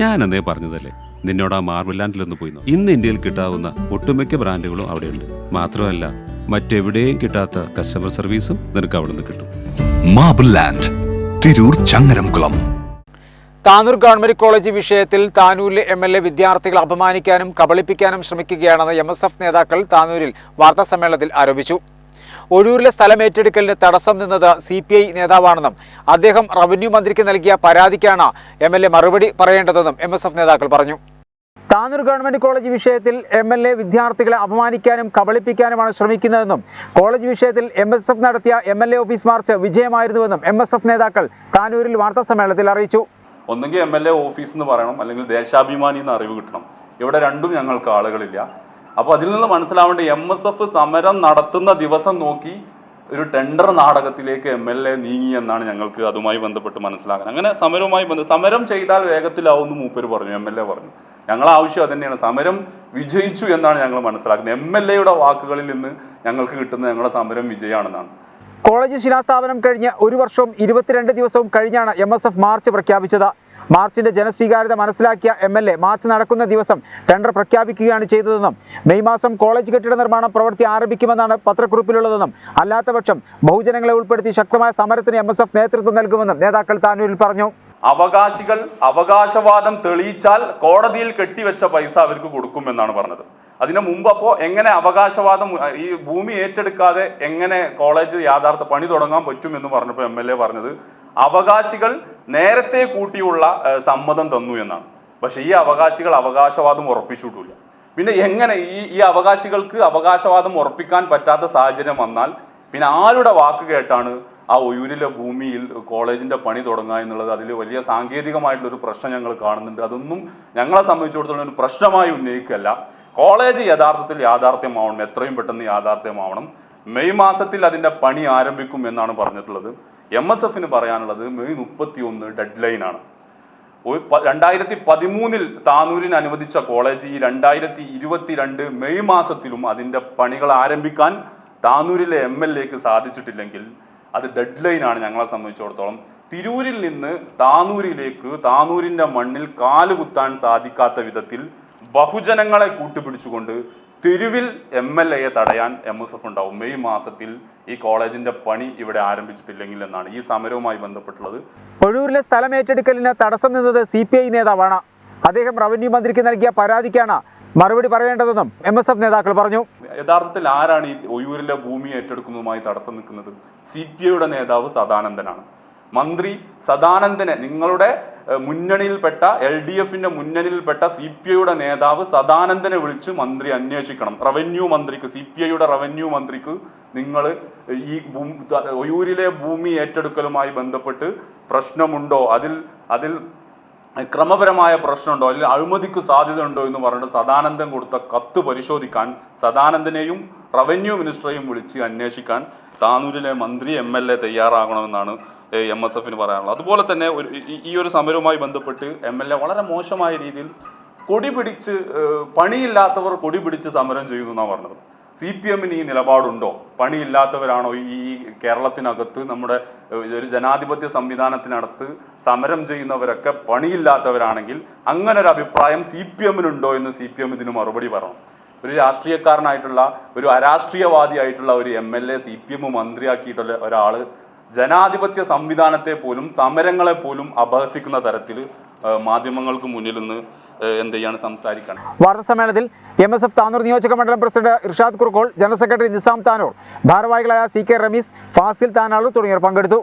ഞാൻ അന്നേ പറഞ്ഞതല്ലേ? നിന്നോട് ആ മാർബിൾ ലാൻഡിലൊന്ന് പോയി നോക്ക്. ഇന്ന് ഇന്ത്യയിൽ കിട്ടാവുന്ന ഒട്ടുമിക്ക ബ്രാൻഡുകളും അവിടെയുണ്ട്. മാത്രമല്ല മറ്റെവിടെയും കിട്ടാത്ത കസ്റ്റമർ സർവീസും നിനക്ക് അവിടെ നിന്ന് കിട്ടും. Marble land Tirur Changaramkulam. Tanur government college വിഷയത്തിൽ താനൂരിലെ എം എൽ എ വിദ്യാർത്ഥികളെ അപമാനിക്കാനും കബളിപ്പിക്കാനും ശ്രമിക്കുകയാണെന്ന് എം എസ് എഫ് നേതാക്കൾ താനൂരിൽ വാർത്താസമ്മേളനത്തിൽ ആരോപിച്ചു. ഒഴൂരിലെ സ്ഥലം ഏറ്റെടുക്കലിന് തടസ്സം നിന്നത് സി പി ഐ നേതാവാണെന്നും അദ്ദേഹം റവന്യൂ മന്ത്രിക്ക് നൽകിയ പരാതിക്കാണ് എം എൽ എ മറുപടി പറയേണ്ടതെന്നും എം എസ് എഫ് നേതാക്കൾ പറഞ്ഞു. താനൂർ ഗവൺമെന്റ് കോളേജ് വിഷയത്തിൽ എം എൽ എ വിദ്യാർത്ഥികളെ അപമാനിക്കാനും കബളിപ്പിക്കാനുമാണ് ശ്രമിക്കുന്നതെന്നും കോളേജ് വിഷയത്തിൽ എം എസ് എഫ് നടത്തിയ M L A office march വിജയമായിരുന്നുവെന്നും M S F നേതാക്കൾ താനൂരിൽ വാർത്താസമ്മേളനത്തിൽ അറിയിച്ചു. ഒന്നുകിൽ എം എൽ എ ഓഫീസ് എന്ന് പറയണം അല്ലെങ്കിൽ ദേശാഭിമാനി എന്ന് അറിവ് കിട്ടണം. ഇവിടെ രണ്ടും ഞങ്ങൾക്ക് ആളുകളില്ല. അപ്പോൾ അതിൽ നിന്ന് മനസ്സിലാവേണ്ട എം എസ് എഫ് സമരം നടത്തുന്ന ദിവസം നോക്കി ഒരു ടെൻഡർ നാടകത്തിലേക്ക് എം എൽ എ നീങ്ങി എന്നാണ് ഞങ്ങൾക്ക് അതുമായി ബന്ധപ്പെട്ട് മനസ്സിലാക്കാൻ. അങ്ങനെ സമരവുമായി ബന്ധ സമരം ചെയ്താൽ വേഗത്തിലാവുമെന്ന് മൂപ്പര് പറഞ്ഞു എം എൽ എ പറഞ്ഞു. ഞങ്ങൾ ആവശ്യം അത് തന്നെയാണ് സമരം വിജയിച്ചു എന്നാണ് ഞങ്ങൾ മനസ്സിലാക്കുന്നത്. എം എൽ എയുടെ വാക്കുകളിൽ നിന്ന് ഞങ്ങൾക്ക് കിട്ടുന്ന ഞങ്ങളുടെ സമരം വിജയമാണെന്നാണ്. കോളേജ് ശിലാസ്ഥാപനം കഴിഞ്ഞ് ഒരു വർഷവും ഇരുപത്തിരണ്ട് ദിവസവും കഴിഞ്ഞാണ് എം മാർച്ച് പ്രഖ്യാപിച്ചത്. മാർച്ചിന്റെ ജനസ്വീകാര്യത മനസ്സിലാക്കിയ എം എൽ എ. മാർച്ച് നടക്കുന്ന ദിവസം ടെൻഡർ പ്രഖ്യാപിക്കുകയാണ് ചെയ്തതെന്നും മെയ് മാസം കോളേജ് കെട്ടിട നിർമ്മാണം പ്രവൃത്തി ആരംഭിക്കുമെന്നാണ് പത്രക്കുറിപ്പിലുള്ളതെന്നും അല്ലാത്തപക്ഷം ബഹുജനങ്ങളെ ഉൾപ്പെടുത്തി ശക്തമായ സമരത്തിന് എം നേതൃത്വം നൽകുമെന്നും നേതാക്കൾ താനൂരിൽ പറഞ്ഞു. അവകാശികൾ അവകാശവാദം തെളിയിച്ചാൽ കോടതിയിൽ കെട്ടിവെച്ച പൈസ അവർക്ക് കൊടുക്കുമെന്നാണ് പറഞ്ഞത്. അതിനു മുമ്പ് അപ്പോൾ എങ്ങനെ അവകാശവാദം ഈ ഭൂമി ഏറ്റെടുക്കാതെ എങ്ങനെ കോളേജ് യാഥാർത്ഥ പണി തുടങ്ങാൻ പറ്റുമെന്ന് പറഞ്ഞപ്പോൾ എം എൽ എ പറഞ്ഞത് അവകാശികൾ നേരത്തെ കൂട്ടിയുള്ള സമ്മതം തന്നു എന്നാണ്. പക്ഷെ ഈ അവകാശികൾ അവകാശവാദം ഉറപ്പിച്ചിട്ടില്ല പിന്നെ എങ്ങനെ ഈ ഈ അവകാശികൾക്ക് അവകാശവാദം ഉറപ്പിക്കാൻ പറ്റാത്ത സാഹചര്യം വന്നാൽ പിന്നെ ആരുടെ വാക്ക് കേട്ടാണ് ആ ഒയൂരിലെ ഭൂമിയിൽ കോളേജിന്റെ പണി തുടങ്ങുക എന്നുള്ളത്? അതിൽ വലിയ സാങ്കേതികമായിട്ടുള്ള ഒരു പ്രശ്നം ഞങ്ങൾ കാണുന്നുണ്ട്. അതൊന്നും ഞങ്ങളെ സംബന്ധിച്ചിടത്തോളം ഒരു പ്രശ്നമായി ഉന്നയിക്കല്ല കോളേജ് യഥാർത്ഥത്തിൽ യാഥാർത്ഥ്യമാവണം. എത്രയും പെട്ടെന്ന് യാഥാർത്ഥ്യമാവണം. മെയ് മാസത്തിൽ അതിന്റെ പണി ആരംഭിക്കും എന്നാണ് പറഞ്ഞിട്ടുള്ളത്. എം എസ് എഫിന് പറയാനുള്ളത് മെയ് മുപ്പത്തി ഒന്ന് ഡെഡ് ലൈനാണ് രണ്ടായിരത്തി പതിമൂന്നിൽ താനൂരിന് അനുവദിച്ച കോളേജ് ഈ രണ്ടായിരത്തി ഇരുപത്തിരണ്ട് മെയ് മാസത്തിലും അതിന്റെ പണികൾ ആരംഭിക്കാൻ താനൂരിലെ എം എൽ എക്ക് സാധിച്ചിട്ടില്ലെങ്കിൽ അത് ഡെഡ് ലൈൻ ആണ് ഞങ്ങളെ സംബന്ധിച്ചിടത്തോളം. തിരൂരിൽ നിന്ന് താനൂരിലേക്ക് താനൂരിന്റെ മണ്ണിൽ കാലുകുത്താൻ സാധിക്കാത്ത വിധത്തിൽ ബഹുജനങ്ങളെ കൂട്ടുപിടിച്ചുകൊണ്ട് തെരുവിൽ എം എൽ എയെ തടയാൻ എം എസ് എഫ് ഉണ്ടാവും. മെയ് മാസത്തിൽ ഈ കോളേജിന്റെ പണി ഇവിടെ ആരംഭിച്ചിട്ടില്ലെങ്കിൽ എന്നാണ് ഈ സമരവുമായി ബന്ധപ്പെട്ടുള്ളത്. ഒഴൂരിലെ സ്ഥലം ഏറ്റെടുക്കലിന് തടസ്സം നിന്നത് സി പി ഐ നേതാവാണ്. അദ്ദേഹം റവന്യൂ മന്ത്രിക്ക് നൽകിയ പരാതിക്കാണ് മറുപടി പറയേണ്ടതെന്നും എം എസ് എഫ് നേതാക്കൾ പറഞ്ഞു. യഥാർത്ഥത്തിൽ ആരാണ് ഈ ഒയൂരിലെ ഭൂമി ഏറ്റെടുക്കുന്നതുമായി തടസ്സം നിൽക്കുന്നത്? സി പി ഐയുടെ നേതാവ് സദാനന്ദനാണ്. മന്ത്രി സദാനന്ദനെ നിങ്ങളുടെ മുന്നണിയിൽപ്പെട്ട എൽ ഡി എഫിന്റെ മുന്നണിയിൽപ്പെട്ട സി പി ഐയുടെ നേതാവ് സദാനന്ദനെ വിളിച്ച് മന്ത്രി അന്വേഷിക്കണം. റവന്യൂ മന്ത്രിക്ക് സി പി ഐയുടെ റവന്യൂ മന്ത്രിക്ക് നിങ്ങൾ ഈ ഒയൂരിലെ ഭൂമി ഏറ്റെടുക്കലുമായി ബന്ധപ്പെട്ട് പ്രശ്നമുണ്ടോ? അതിൽ അതിൽ ക്രമപരമായ പ്രശ്നമുണ്ടോ? അല്ലെങ്കിൽ അഴിമതിക്ക് സാധ്യത ഉണ്ടോ എന്ന് പറഞ്ഞിട്ട് സദാനന്ദൻ കൊടുത്ത കത്ത് പരിശോധിക്കാൻ സദാനന്ദനെയും റവന്യൂ മിനിസ്റ്ററെയും വിളിച്ച് അന്വേഷിക്കാൻ താനൂരിലെ മന്ത്രി എം എൽ എ തയ്യാറാകണമെന്നാണ് എം എസ് എഫിന് പറയാനുള്ളത്. അതുപോലെ തന്നെ ഒരു ഈ- ഒരു സമരവുമായി ബന്ധപ്പെട്ട് എം എൽ എ വളരെ മോശമായ രീതിയിൽ കൊടി പിടിച്ച് പണിയില്ലാത്തവർ കൊടി പിടിച്ച് സമരം ചെയ്യുന്നു എന്നാണ് പറഞ്ഞത്. സി പി എമ്മിന് ഈ നിലപാടുണ്ടോ? പണിയില്ലാത്തവരാണോ ഈ കേരളത്തിനകത്ത് നമ്മുടെ ഒരു ജനാധിപത്യ സംവിധാനത്തിനകത്ത് സമരം ചെയ്യുന്നവരൊക്കെ പണിയില്ലാത്തവരാണെങ്കിൽ അങ്ങനെ ഒരു അഭിപ്രായം സി പി എമ്മിനുണ്ടോ എന്ന് സി പി എം ഇതിന് മറുപടി പറയണം. ഒരു രാഷ്ട്രീയക്കാരനായിട്ടുള്ള ഒരു അരാഷ്ട്രീയവാദിയായിട്ടുള്ള ഒരു M L A C P M മന്ത്രിയാക്കിയിട്ടുള്ള ഒരാൾ ജനാധിപത്യ സംവിധാനത്തെ പോലും സമരങ്ങളെ പോലും അപഹസിക്കുന്ന തരത്തിൽ മാധ്യമങ്ങൾക്ക് മുന്നിൽ നിന്ന് എന്ത് ചെയ്യാണ് സംസാരിക്കണം. വാർത്താ സമ്മേളനത്തിൽ എം എസ് എഫ് താനൂർ നിയോജക മണ്ഡലം president Irshad Kurkol general secretary Nizam Tanur ഭാരവാഹികളായ സി കെ റമീസ് ഫാസിൽ താനാളൂർ തുടങ്ങിയവർ പങ്കെടുത്തു.